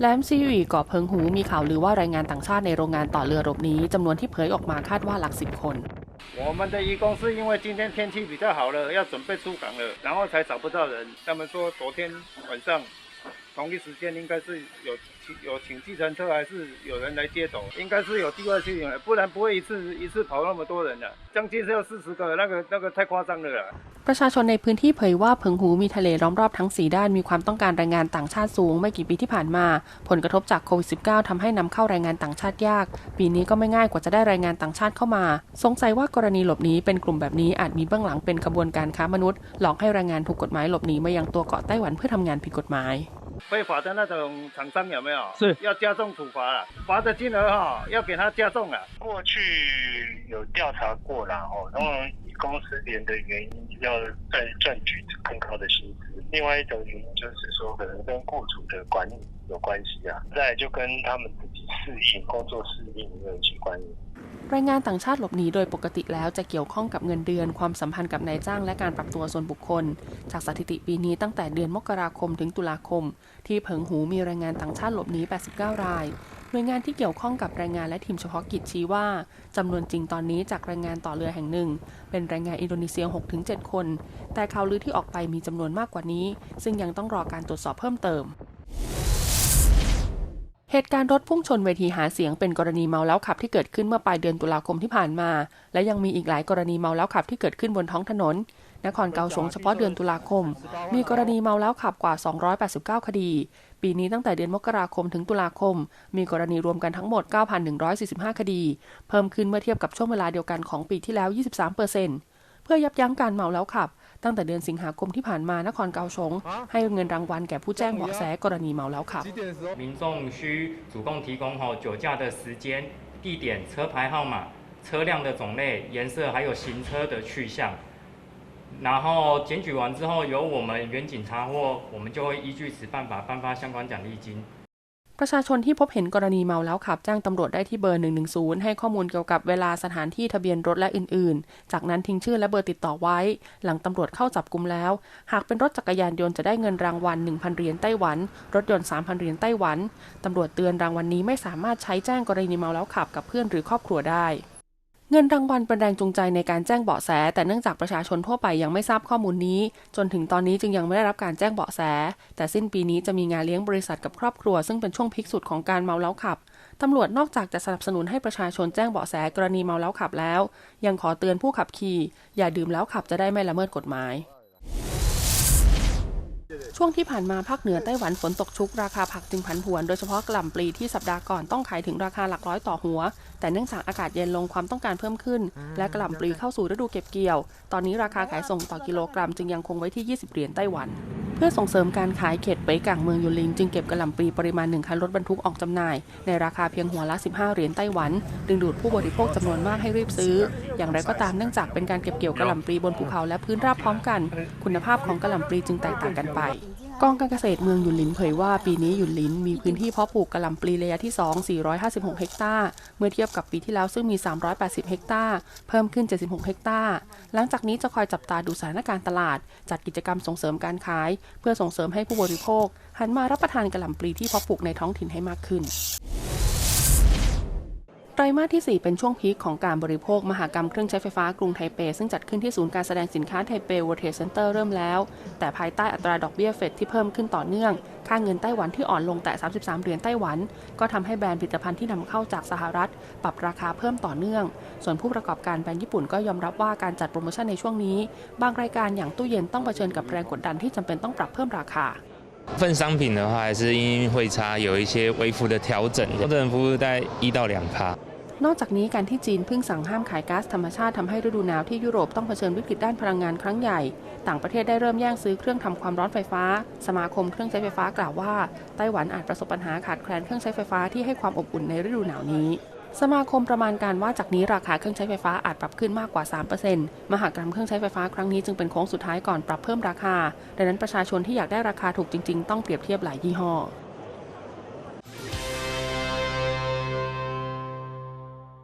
แลมซีรีเกาะเพิงหูมีข่าวลือว่าแรงงานต่างชาติในโรงงานต่อเรือรบนี้จำนวนที่เผยออกมาคาดว่าหลักสิบคน 我们的移工是因为今天天气比较好了，要准备出港了，然后才找不到人。他们说昨天晚上同一时间应该是有 有请计程车，还是有人来接走，应该是有第二批人，不然不会一次一次跑那么多人的，将近是要四十个，那个那个太夸张了啦。 ประชาชนในพื้นที่เผยว่าเพิงหูมีทะเลล้อมรอบทั้ง 4 ด้านมีความต้องการแรงงานต่างชาติสูงไม่กี่ปีที่ผ่านมา ผลกระทบจากโควิด -19 ทำให้นำเข้าแรงงานต่างชาติยาก ปีนี้ก็ไม่ง่ายกว่าจะได้แรงงานต่างชาติเข้ามา สงสัยว่ากรณีหลบหนีเป็นกลุ่มแบบนี้อาจมีเบื้องหลังเป็นขบวนการค้ามนุษย์หลอกให้แรงงานถูกกฎหมายหลบหนีมายังตัวเกาะไต้หวันเพื่อทำงานผิดกฎหมาย 非法的那种厂商有没有？是要加重处罚了，罚的金额哈要给他加重了。过去有调查过啦，哦，然后以公司连的原因要再赚取更高的薪资，另外一种原因就是说可能跟雇主的管理有关系啊，再来就跟他们自己适应工作适应也有一些关系。 แรงงานต่างชาติหลบหนีโดยปกติแล้วจะเกี่ยวข้องกับเงินเดือน ความสัมพันธ์กับนายจ้างและการปรับตัวส่วนบุคคล จากสถิติปีนี้ตั้งแต่เดือนมกราคมถึงตุลาคม ที่เผิงหูมีแรงงานต่างชาติหลบหนี 89 ราย หน่วยงานที่เกี่ยวข้องกับแรงงานและทีมเฉพาะกิจชี้ว่าจำนวนจริงตอนนี้จากแรงงานต่อเรือแห่งหนึ่ง เป็นแรงงานอินโดนีเซีย 6-7 คน แต่ข่าวลือที่ออกไปมีจำนวนมากกว่านี้ ซึ่งยังต้องรอการตรวจสอบเพิ่มเติม เหตุการณ์รถพุ่งชนเวทีหาเสียงเป็นกรณีเมาแล้วขับที่เกิดขึ้นเมื่อปลายเดือนตุลาคมที่ผ่านมา และยังมีอีกหลายกรณีเมาแล้วขับที่เกิดขึ้นบนท้องถนน นครเกาสงเฉพาะเดือนตุลาคม มีกรณีเมาแล้วขับกว่า 289 คดี ปีนี้ตั้งแต่เดือนมกราคมถึงตุลาคม มีกรณีรวมกันทั้งหมด 9,145 คดี เพิ่มขึ้นเมื่อเทียบกับช่วงเวลาเดียวกันของปีที่แล้ว 23%เพื่อยับยั้งการเมาแล้วขับ ตั้งแต่เดือนสิงหาคมที่ผ่านมานครเกาสงให้เงินรางวัลแก่ผู้แจ้งเบาะแสกรณีเมาแล้วขับ 几点的时候？民众需主动提供吼酒驾的时间、地点、车牌号码、车辆的种类、颜色，还有行车的去向。然后检举完之后，由我们原警查获，我们就会依据此办法颁发相关奖励金。 ประชาชนที่พบเห็นกรณีเมาแล้วขับ แจ้งตำรวจได้ที่เบอร์ 110 ให้ข้อมูลเกี่ยวกับเวลาสถานที่ทะเบียนรถและอื่น ๆ จากนั้นทิ้งชื่อและเบอร์ติดต่อไว้ หลังตำรวจเข้าจับกลุ่มแล้ว หากเป็นรถจักรยานยนต์จะได้เงินรางวัล 1,000 เหรียญไต้หวัน รถยนต์ 3,000 เหรียญไต้หวัน ตำรวจเตือนรางวัลนนี้ไม่สามารถใช้แจ้งกรณีเมาแล้วขับกับเพื่อนหรือครอบครัวได้ เงินรางวัลเป็นแรงจูงใจในการแจ้งเบาะแส แต่เนื่องจากประชาชนทั่วไปยังไม่ทราบข้อมูลนี้ จนถึงตอนนี้จึงยังไม่ได้รับการแจ้งเบาะแส แต่สิ้นปีนี้จะมีงานเลี้ยงบริษัทกับครอบครัว ซึ่งเป็นช่วงพีคสุดของการเมาแล้วขับตำรวจนอกจากจะสนับสนุนให้ประชาชนแจ้งเบาะแสกรณีเมาแล้วขับแล้ว ยังขอเตือนผู้ขับขี่ อย่าดื่มแล้วขับจะได้ไม่ละเมิดกฎหมาย ช่วงที่ผ่านมาภาคเหนือไต้หวันฝนตกชุกราคาผักจึงผันผวน โดยเฉพาะกะหล่ำปลีที่สัปดาห์ก่อนต้องขายถึงราคาหลักร้อยต่อหัว แต่เนื่องจากอากาศเย็นลงความต้องการเพิ่มขึ้น และกะหล่ำปลีเข้าสู่ฤดูเก็บเกี่ยว ตอนนี้ราคาขายส่งต่อกิโลกรัมจึงยังคงไว้ที่ 20 เหรียญไต้หวันเพื่อส่งเสริมการขายเขตเปยกังเมืองยูลินจึงเก็บกะหล่ำปลีปริมาณหนึ่งคันรถบรรทุกออกจำหน่าย ในราคาเพียงหัวละ 15 เหรียญไต้หวัน ดึงดูดผู้บริโภคจำนวนมากให้รีบซื้อ อย่างไรก็ตามเนื่องจากเป็นการเก็บเกี่ยวกะหล่ำปลีบนภูเขาและพื้นราบพร้อมกัน คุณภาพของกะหล่ำปลีจึงแตกต่างกันไป กองการเกษตรเมืองหยุนหลินเผยว่าปีนี้หยุนหลินมีพื้นที่เพาะปลูกกะหล่ำปลีระยะที่ 2 456 เฮกตาร์ เมื่อเทียบกับปีที่แล้วซึ่งมี 380 เฮกตาร์ เพิ่มขึ้น 76 เฮกตาร์ หลังจากนี้จะคอยจับตาดูสถานการณ์ตลาด จัดกิจกรรมส่งเสริมการขาย เพื่อส่งเสริมให้ผู้บริโภค หันมารับประทานกะหล่ำปลีที่เพาะปลูกในท้องถิ่นให้มากขึ้น รมาสที่ 4 เป็นช่วงพีคของการบริโภค มหากรรมเครื่องใช้ไฟฟ้ากรุงไทเป ซึ่งจัดขึ้นที่ศูนย์การแสดงสินค้าไทเป World Trade Center เริ่มแล้ว แต่ภายใต้อัตราดอกเบี้ยเฟดที่เพิ่มขึ้นต่อเนื่อง ค่าเงินไต้หวันที่อ่อนลงแต่ 33 เหรียญไต้หวัน ก็ทำให้แบรนด์ผลิตภัณฑ์ที่นำเข้าจากสหรัฐ ปรับราคาเพิ่มต่อเนื่อง ส่วนผู้ประกอบการแบรนด์ญี่ปุ่นก็ยอมรับว่าการจัดโปรโมชั่นในช่วงนี้ บางรายการอย่างตู้เย็นต้องเผชิญกับแรงกดดันที่จำเป็นต้องปรับเพิ่มราคา 份商品的话，还是因为汇差有一些微幅的调整，调整幅度在一到两趴。 นอกจากนี้การที่จีนเพิ่งสั่งห้ามขายก๊าซธรรมชาติทำให้ฤดูหนาวที่ยุโรปต้องเผชิญวิกฤตด้านพลังงานครั้งใหญ่ ต่างประเทศได้เริ่มแย่งซื้อเครื่องทำความร้อนไฟฟ้า สมาคมเครื่องใช้ไฟฟ้ากล่าวว่าไต้หวันอาจประสบปัญหาขาดแคลนเครื่องใช้ไฟฟ้าที่ให้ความอบอุ่นในฤดูหนาวนี้ สมาคมประมาณการว่าจากนี้ราคาเครื่องใช้ไฟฟ้าอาจปรับขึ้นมากกว่า 3%มหากรรมเครื่องใช้ไฟฟ้าครั้งนี้จึงเป็นโค้งสุดท้ายก่อนปรับเพิ่มราคา ดังนั้นประชาชนที่อยากได้ราคาถูกจริง ๆ ต้องเปรียบเทียบหลายยี่ห้อ